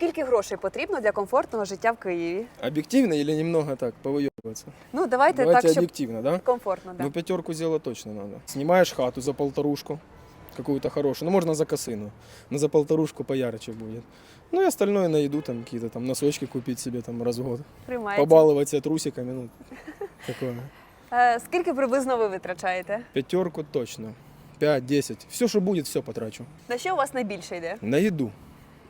Скільки грошей потрібно для комфортного життя в Києві? Объективно или немного так, повыебываться? Ну, давайте, Давайте так, щоб объективно, да? комфортно. Да. Ну, пятерку сделать точно надо. Снимаешь хату за полторушку, какую-то хорошую, ну, можно за косыну, но за полторушку поярче будет. Ну, и остальное на еду, там, какие-то там носочки купить себе там раз в год. Приймається. Побаловать себя трусиками, ну, такое. Е, скільки приблизно ви витрачаєте? Пятерку точно. 5-10. Все, что будет, все потрачу. На що у вас найбільше йде? На еду.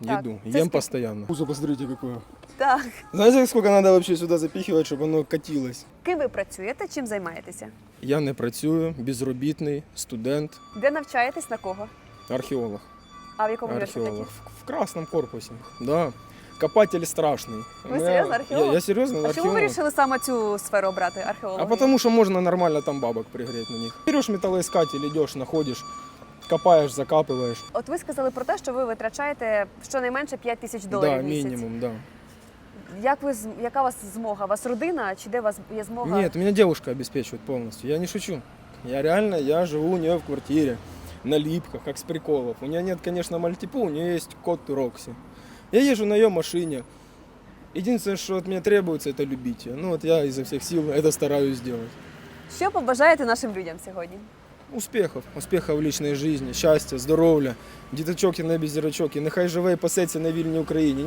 Так, Еду. это Ем сколько? постоянно. Пузо, посмотрите, какое. Так. Знаете, сколько надо вообще сюда запихивать, чтобы оно катилось? Ким ви працюєте? Чим займаєтеся? Я не працюю, безробітний, студент, Де навчаєтесь на кого? археолог. А в якому Археолог. університеті? В, в красном корпусе. Да. Копатель страшный. Вы У меня- серьезно, археолог? Я, я серьезно А чому археолог. ви вирішили саме цю сферу обрати археологію? А потому что можно нормально там бабок пригреть на них. Берешь металлоискатель, идешь, находишь, копаешь, закапываешь. От ви сказали про те, що ви витрачаєте щонайменше 5 тисяч доларів да, в місяць. минимум, да. Як ви з- яка у вас змога? У вас родина чи де у вас є змога? Нет, меня девушка обеспечивает полностью. Я не шучу. Я реально, я живу у нее в квартире, на липках, как с приколов. У нее нет, конечно, мальтипу, у нее есть кот Рокси. Я езжу на ее машине. Единственное, что от меня требуется, это любить ее. Ну вот я изо всех сил это стараюсь сделать. Що побажаєте нашим людям сьогодні? Успехов, успехов в личной жизни, счастья, здоров'я, діточок і не зірочок. і нехай живе і пасеться на вільній Україні.